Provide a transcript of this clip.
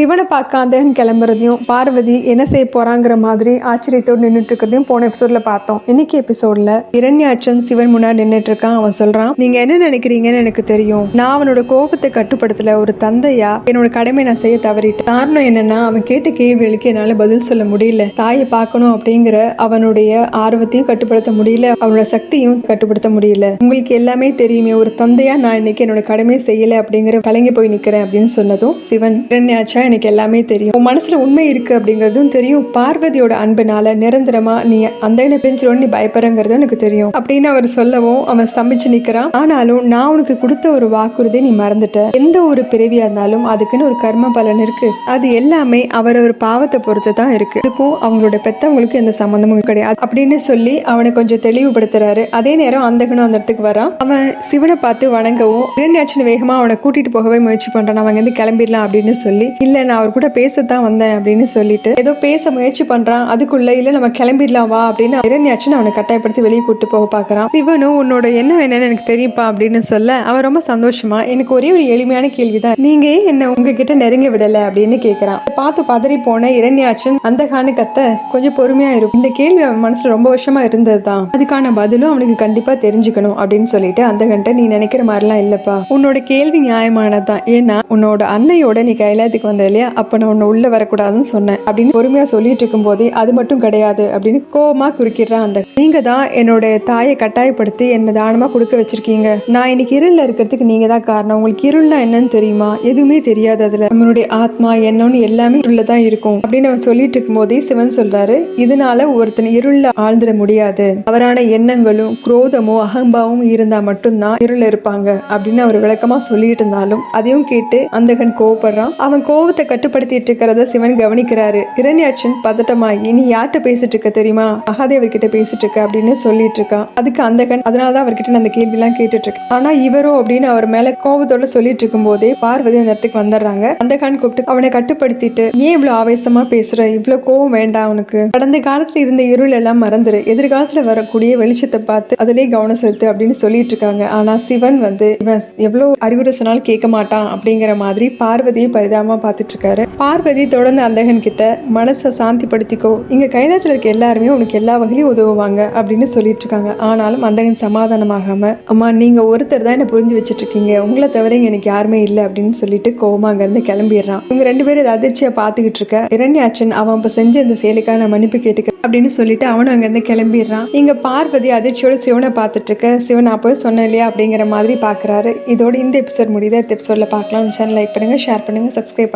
சிவனை பார்க்காந்தன் கிளம்புறதையும் பார்வதி என்ன செய்ய போறாங்கிற மாதிரி ஆச்சரியத்தோடு நின்றுட்டு இருக்கிறதையும் போன எபிசோட்ல பார்த்தோம். இன்னைக்கு எபிசோட்ல இரண்யாச்சன் சிவன் முன்னாடி நின்றுட்டு இருக்கான் அவன் சொல்றான் நீங்க என்ன நினைக்கிறீங்கன்னு எனக்கு தெரியும். நான் அவனோட கோபத்தை கட்டுப்படுத்தல. ஒரு தந்தையா என்னோட கடமை நான் செய்ய தவறிட்டேன். காரணம் என்னன்னா அவன் கேட்ட கேள்விகளுக்கு என்னால பதில் சொல்ல முடியல. தாயை பார்க்கணும் அப்படிங்கிற அவனுடைய ஆர்வத்தையும் கட்டுப்படுத்த முடியல. அவனோட சக்தியும் கட்டுப்படுத்த முடியல. உங்களுக்கு எல்லாமே தெரியுமே ஒரு தந்தையா நான் இன்னைக்கு என்னோட கடமையை செய்யல அப்படிங்கிற கலங்கி போய் நிக்கிறேன் அப்படின்னு சொன்னதும் சிவன் இரண்யாச்சா எனக்கு எல்லாமே தெரியும். உன் மனசில் உண்மை இருக்கு அப்படிங்கிறதும் தெரியும். பார்வதியோட அன்புனால நிரந்தரமா நீ அந்த என்ன பிரிஞ்சிடும் நீ பயப்படுறங்கிறதும் எனக்கு தெரியும். அப்படின்னு அவர் சொல்லவும் அவன் ஸ்தம்பிச்சு நிற்கிறான் ஆனாலும் நான் உனக்கு கொடுத்த ஒரு வாக்குறுதி நீ மறந்துட்ட. எந்த ஒரு பிறவியா இருந்தாலும் அதுக்குன்னு ஒரு கர்ம பலன் இருக்கு. அது எல்லாமே அவரவர் ஒரு பாவத்தை பொறுத்து தான் இருக்கு. இதுக்கும் அவங்களோட பெத்தவங்களுக்கும் எந்த சம்மந்தமும் கிடையாது அப்படின்னு சொல்லி அவனை கொஞ்சம் தெளிவுபடுத்துறாரு. அதே நேரம் அந்தகனும் அந்த இடத்துக்கு வரான். அவன் சிவனை பார்த்து வணங்கவும் இரண்யாட்சின் வேகமா அவனை கூட்டிட்டு போகவே முயற்சி பண்றான். அவங்க வந்து கிளம்பிடலாம் அப்படின்னு சொல்லி இல்ல இல்லை நான் அவர் கூட பேசத்தான் வந்தேன் அப்படின்னு சொல்லிட்டு ஏதோ பேச முயற்சி பண்றான் அதுக்குள்ள இல்லை நம்ம கிளம்பிடலாம் வா அப்படின்னு இரண்யாச்சுன்னு அவனை கட்டாயப்படுத்தி வெளியே கூட்டு போக பார்க்குறான். சிவனும் உன்னோட என்ன வேணும்னு எனக்கு தெரியுப்பா அப்படின்னு சொல்ல அவன் ரொம்ப சந்தோஷமா எனக்கு ஒரே ஒரு எளிமையான கேள்விதான் நீங்க என்ன உங்ககிட்ட நெருங்க விடல? அப்படின்னு கேட்குறான் பார்த்து பதறி போன இரண்யாச்சன் அந்த காணு கத்த கொஞ்சம் பொறுமையா இருக்கும் இந்த கேள்வி அவன் மனசுல ரொம்ப வருஷமா இருந்ததுதான் அதுக்கான பதிலும் அவனுக்கு கண்டிப்பா தெரிஞ்சுக்கணும் அப்படின்னு சொல்லிட்டு அந்த கண்ட நீ நினைக்கிற மாதிரிலாம் இல்லப்பா உன்னோட கேள்வி நியாயமானதான் ஏன்னா உன்னோட அன்னையோட நீ கைலாயத்துக்கு வந்த இல்லையா? அப்ப நான் உன்னை உள்ள வரக்கூடாதுன்னு சொன்னேன். அப்படின்னு பொறுமையா சொல்லிட்டு இருக்கும்போதே அது மட்டும் கிடையாது அப்படின்னு கோபமாக குறுக்கிடுறான் அந்த நீங்க தான் என்னோட தாயை கட்டாயப்படுத்தி என்னை தானமா கொடுக்க வச்சிருக்கீங்க. நான் இன்னைக்கு இருளில் இருக்கிறதுக்கு நீங்க தான் காரணம். உங்களுக்கு இருள்னா என்னன்னு தெரியுமா? எதுவுமே தெரியாது அதுல. நம்மளுடைய ஆத்மா என்னன்னு எல்லாமே இருளில் தான் இருக்கும். அப்படின்னு அவன் சொல்லிட்டு இருக்கும்போதே சிவன் சொல்றாரு இதனால ஒருத்தன் இருளில் ஆழ்ந்துட முடியாது. அவரான எண்ணங்களும் குரோதமோ அகம்பாவமும் இருந்தா மட்டும்தான் இருள இருப்பாங்க. அப்படின்னு அவர் விளக்கமா சொல்லிட்டு இருந்தாலும் அதையும் கேட்டு அந்தகன் கோவப்படுறான். அவன் கோவத்தை கட்டுப்படுத்திட்டு இருக்கிறத சிவன் கவனிக்கிறாரு. இரண்யாட்சன் பதட்டமாகி நீ யார்கிட்ட பேசிட்டு இருக்க தெரியுமா? மகாதேவர் கிட்ட பேசிட்டு இருக்க அப்படின்னு சொல்லிட்டு இருக்கான். அதுக்கு அந்த கண் அதனாலதான் அவர்கிட்ட நான் அந்த கேள்வி எல்லாம் கேட்டுட்டு இருக்கேன். ஆனா இவரோ அப்படின்னு அவர் மேல கோபத்தோட சொல்லிட்டு இருக்கும் போதே பார்வதி அந்த இடத்துக்கு வந்துடுறாங்க. அந்தகன் கூப்பிட்டு அவனை கட்டுப்படுத்திட்டு ஏன் இவ்வளவு ஆவேசமா பேசுற? இவ்வளவு கோவம் வேண்டாம் அவனுக்கு கடந்த காலத்துல இருந்த இருள் எல்லாம் மறந்துரு. எதிர்காலத்துல வரக்கூடிய வெளிச்சத்தை பார்த்து அதிலே கவனம் செலுத்து அப்படின்னு சொல்லிட்டு இருக்காங்க. ஆனா சிவன் வந்து இவன் எவ்வளவு அறிவுரை சொன்னாலும் கேட்க மாட்டான் அப்படிங்கிற மாதிரி பார்வதியை பரிதாபமா பார்த்துட்டு இருக்காரு பார்வதி தொடர்ந்து அந்தகன் கிட்ட மனசை சாந்திப்படுத்திக்கோ. இங்க கைலாசத்துல இருக்க எல்லாருமே உனக்கு எல்லா வகையிலும் உதவுவாங்க அப்படின்னு சொல்லிட்டு இருக்காங்க ஆனாலும் அந்தகன் சமாதானமாகாம அம்மா நீங்க ஒருத்தர் தான் என்ன புரிஞ்சு வச்சுட்டு இருக்கீங்க உங்களை தவிர இங்க எனக்கு யாருமே இல்லை அப்படின்னு சொல்லிட்டு கோமா அங்க இருந்து கிளம்பிடுறான். இவங்க ரெண்டு பேரும் இதை அதிர்ச்சியா பார்த்துக்கிட்டு இருக்க இரண்யாச்சன் அவன் இப்ப செஞ்ச இந்த செயலுக்காக நான் மன்னிப்பு கேட்டுக்க அப்படின்னு சொல்லிட்டு அவனும் அங்க இருந்து கிளம்பிடுறான். இங்க பார்வதி அதிர்ச்சியோட சிவனை பார்த்துட்டு இருக்க சிவன் அப்போ சொன்னேன் இல்லையா? அப்படிங்கிற மாதிரி பாக்குறாரு. இதோட இந்த எபிசோட் முடியுது. அடுத்த எபிசோட்ல பார்க்கலாம். சேனல் லைக் பண்ணுங்க ஷேர் பண்ணுங்க சப்ஸ்கிரைப்